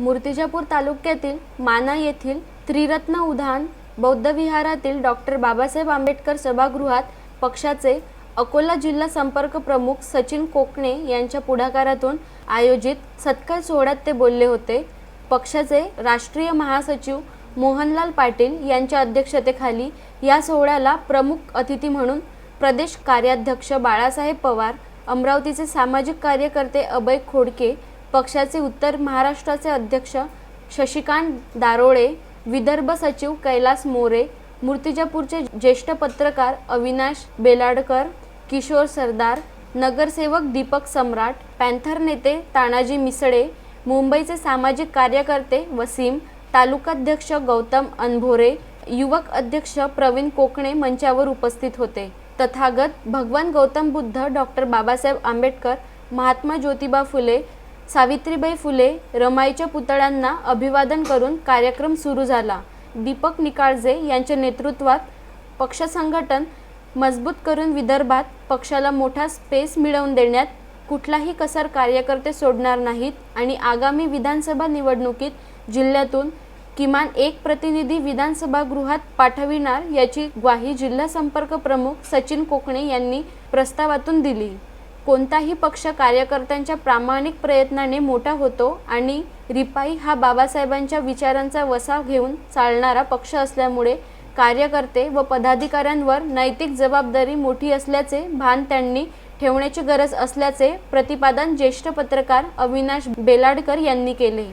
मूर्तिजापूर तालुक्यातील माना येथील त्रिरत्न उधान बौद्ध विहारातील डॉक्टर बाबासाहेब आंबेडकर सभागृहात पक्षाचे अकोला जिल्हा संपर्क प्रमुख सचिन कोकणे यांच्या पुढाकारातून आयोजित सत्कार सोहळ्यात ते बोलले होते. पक्षाचे राष्ट्रीय महासचिव मोहनलाल पाटील यांच्या अध्यक्षतेखाली या सोहळ्याला प्रमुख अतिथी म्हणून प्रदेश कार्याध्यक्ष बाळासाहेब पवार अमरावतीचे सामाजिक कार्यकर्ते अभय खोडके पक्षाचे उत्तर महाराष्ट्राचे अध्यक्ष शशिकांत दारोळे विदर्भ सचिव कैलास मोरे मूर्तिजापूरचे ज्येष्ठ पत्रकार अविनाश बेलाडकर किशोर सरदार नगरसेवक दीपक सम्राट पॅन्थर नेते तानाजी मिसळे मुंबईचे सामाजिक कार्यकर्ते वसीम तालुकाध्यक्ष गौतम अनभोरे युवक अध्यक्ष प्रवीण कोकणे मंचावर उपस्थित होते. तथागत भगवान गौतम बुद्ध डॉक्टर बाबासाहेब आंबेडकर महात्मा ज्योतिबा फुले सावित्रीबाई फुले रमाईच्या पुतळ्यांना अभिवादन करून कार्यक्रम सुरू झाला. दीपक निकाळजे यांच्या नेतृत्वात पक्ष संघटन मजबूत करून विदर्भात पक्षाला मोठा स्पेस मिळवून देण्यात कुठलाही कसर कार्यकर्ते सोडणार नाहीत आणि आगामी विधानसभा निवडणुकीत जिल्ह्यातून किमान एक प्रतिनिधी विधानसभा गृहात पाठविणार याची ग्वाही जिल्हा संपर्क प्रमुख सचिन कोकणे यांनी प्रस्तावातून दिली. कोणताही पक्ष कार्यकर्त्यांच्या प्रामाणिक प्रयत्नाने मोठा होतो आणि रिपाई हा बाबासाहेबांच्या विचारांचा वसा घेऊन चालणारा पक्ष असल्यामुळे कार्यकर्ते व पदाधिकाऱ्यांवर नैतिक जबाबदारी मोठी असल्याचे भान त्यांनी ठेवण्याची गरज असल्याचे प्रतिपादन ज्येष्ठ पत्रकार अविनाश बेलाडकर यांनी केले.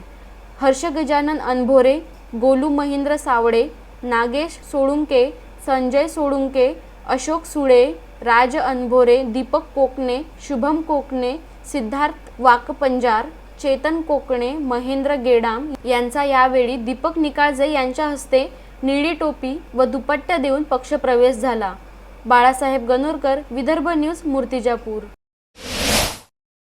हर्ष गजानन अनभोरे गोलू महेंद्र सावडे नागेश सोळुंके संजय सोळुंके अशोक सुळे राज अनभोरे दीपक कोकणे शुभम कोकणे सिद्धार्थ वाकपंजार चेतन कोकणे महेंद्र गेडाम यांचा यावेळी दीपक निकाळजे यांच्या हस्ते निळी टोपी व दुपट्टा देऊन पक्षप्रवेश झाला. बाळासाहेब गणोरकर विदर्भ न्यूज मूर्तिजापूर.